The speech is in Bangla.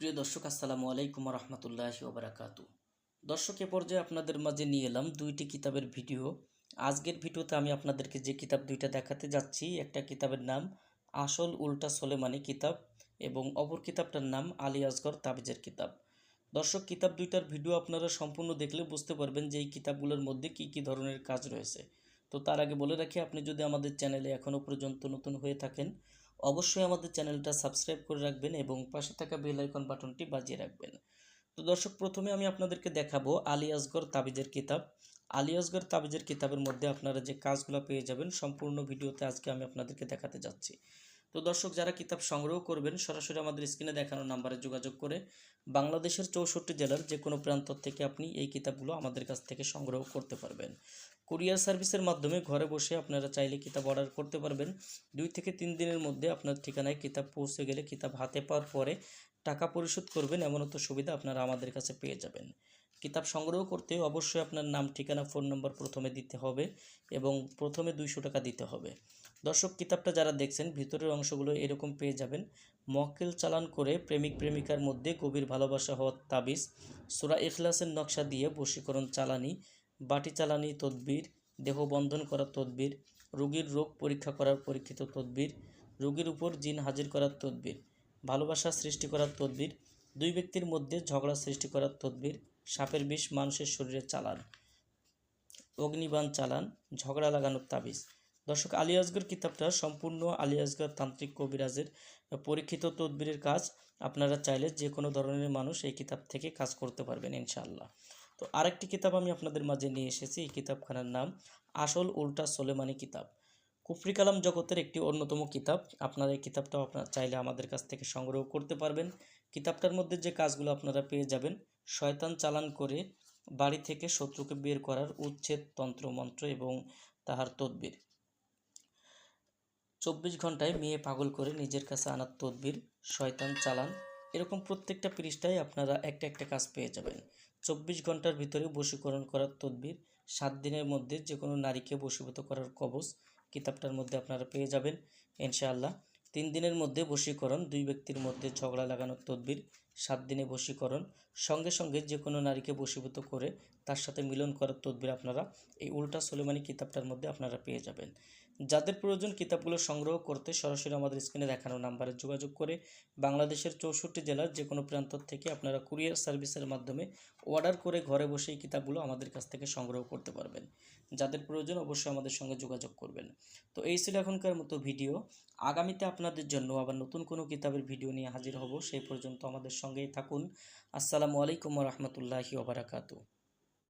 প্রিয় দর্শক, আসসালামু আলাইকুম রহমতুল্লাহি ওবরাকাতু। দর্শক, এ পর্যায়ে আপনাদের মাঝে নিয়ে এলাম দুইটি কিতাবের ভিডিও। আজকের ভিডিওতে আমি আপনাদেরকে যে কিতাব দুইটা দেখাতে যাচ্ছি, একটা কিতাবের নাম আসল উল্টা সোলেমানি কিতাব এবং অপর কিতাবটার নাম আলী আসগর তাবিজের কিতাব। দর্শক, কিতাব দুইটার ভিডিও আপনারা সম্পূর্ণ দেখলে বুঝতে পারবেন যে এই কিতাবগুলোর মধ্যে কি কি ধরনের কাজ রয়েছে। তো তার আগে বলে রাখি, আপনি যদি আমাদের চ্যানেলে এখনও পর্যন্ত নতুন হয়ে থাকেন অবশ্যই আমাদের চ্যানেলটা সাবস্ক্রাইব করে রাখবেন এবং পাশে থাকা বেল আইকন বাটনটি বাজিয়ে রাখবেন। তো দর্শক, প্রথমে আমি আপনাদেরকে দেখাবো আলী আসগর তাবিজের কিতাব। আলী আসগর তাবিজের কিতাবের মধ্যে আপনারা যে কাজগুলো পেয়ে যাবেন, সম্পূর্ণ ভিডিওতে আজকে আমি আপনাদেরকে দেখাতে যাচ্ছি। তো দর্শক, যারা কিতাব সংগ্রহ করবেন, সরাসরি আমাদের স্ক্রিনে দেখানো নাম্বারে যোগাযোগ করে বাংলাদেশের চৌষট্টি জেলার যে কোনো প্রান্ত থেকে আপনি এই কিতাবগুলো আমাদের কাছ থেকে সংগ্রহ করতে পারবেন। কুরিয়ার সার্ভিসের মাধ্যমে ঘরে বসে আপনারা চাইলে কিতাব অর্ডার করতে পারবেন। দুই থেকে তিন দিনের মধ্যে আপনার ঠিকানায় কিতাব পৌঁছে গেলে কিতাব হাতে পাওয়ার পরে টাকা পরিশোধ করবেন, এমন সুবিধা আপনারা আমাদের কাছে পেয়ে যাবেন। কিতাব সংগ্রহ করতে অবশ্যই আপনার নাম, ঠিকানা, ফোন নম্বর প্রথমে দিতে হবে এবং প্রথমে দুইশো টাকা দিতে হবে। দর্শক, কিতাবটা যারা দেখছেন, ভিতরের অংশগুলো এরকম পেয়ে যাবেন। মক্কেল চালান করে প্রেমিক, প্রেমিকার মধ্যে গভীর ভালোবাসা হওয়ার তাবিজ, সুরা ইখলাসের নকশা দিয়ে বশীকরণ চালানি, বাটি চালানি তদবির দেহ বন্ধন করার তদবির, রোগীর রোগ পরীক্ষা করার পরীক্ষিত তদবির, রোগীর উপর জিন হাজির করার তদবির, ভালোবাসা সৃষ্টি করার তদবির দুই ব্যক্তির মধ্যে ঝগড়া সৃষ্টি করার তদবির, সাপের বিষ মানুষের শরীরে চালান, অগ্নিবাণ চালান, ঝগড়া লাগানোর তাবিজ। দর্শক, আলী আসগর কিতাবটা সম্পূর্ণ আলী আসগর তান্ত্রিক কবিরাজের পরীক্ষিত তদবিরের কাজ। আপনারা চাইলে যে কোনো ধরনের মানুষ এই কিতাব থেকে কাজ করতে পারবেন ইনশাআল্লাহ। তো আরেকটি কিতাব আমি আপনাদের মাঝে নিয়ে এসেছি, এই কিতাবখানার নাম আসল উল্টা সোলেমানি কিতাব। কুফরি কালাম জগতের একটি অন্যতম কিতাব। আপনারা এই কিতাবটাও আপনারা চাইলে আমাদের কাছ থেকে সংগ্রহ করতে পারবেন। কিতাবটার মধ্যে যে কাজগুলো আপনারা পেয়ে যাবেন, শয়তান চালান করে বাড়ি থেকে শত্রুকে বের করার উচ্ছেদ তন্ত্র মন্ত্র এবং তাহার তদবির। চব্বিশ ঘন্টায় মেয়ে পাগল করে নিজের কাছে আনার তদবির, শয়তান চালান, এরকম প্রত্যেকটা পৃষ্ঠায় আপনারা একটা একটা কাজ পেয়ে যাবেন। চব্বিশ ঘণ্টার ভিতরে বশীকরণ করার তদবির, সাত দিনের মধ্যে যে কোনো নারীকে বশীভূত করার কবচ কিতাবটার মধ্যে আপনারা পেয়ে যাবেন, ইনশাআল্লাহ। তিন দিনের মধ্যে বশীকরণ, দুই ব্যক্তির মধ্যে ঝগড়া লাগানোর তদবির, সাত দিনে বশীকরণ, সঙ্গে সঙ্গে যে কোনো নারীকে বশীভূত করে তার সাথে মিলন করার তদবির আপনারা এই উল্টা সোলেমানি কিতাবটার মধ্যে আপনারা পেয়ে যাবেন। যাদের প্রয়োজন কিতাবগুলো সংগ্রহ করতে সরাসরি আমাদের স্ক্রিনে দেখানো নাম্বারে যোগাযোগ করে বাংলাদেশের চৌষট্টি জেলার যে কোনো প্রান্ত থেকে আপনারা কুরিয়ার সার্ভিসের মাধ্যমে অর্ডার করে ঘরে বসে এই কিতাবগুলো আমাদের কাছ থেকে সংগ্রহ করতে পারবেন। যাদের প্রয়োজন অবশ্যই আমাদের সঙ্গে যোগাযোগ করবেন। তো এই ছিল এখনকার মতো ভিডিও আগামীতে আপনাদের জন্য আবার নতুন কোনো কিতাবের ভিডিও নিয়ে হাজির হব। সেই পর্যন্ত আমাদের সঙ্গেই থাকুন। আসসালামু আলাইকুম রহমতুল্লাহি ওবরাকাতু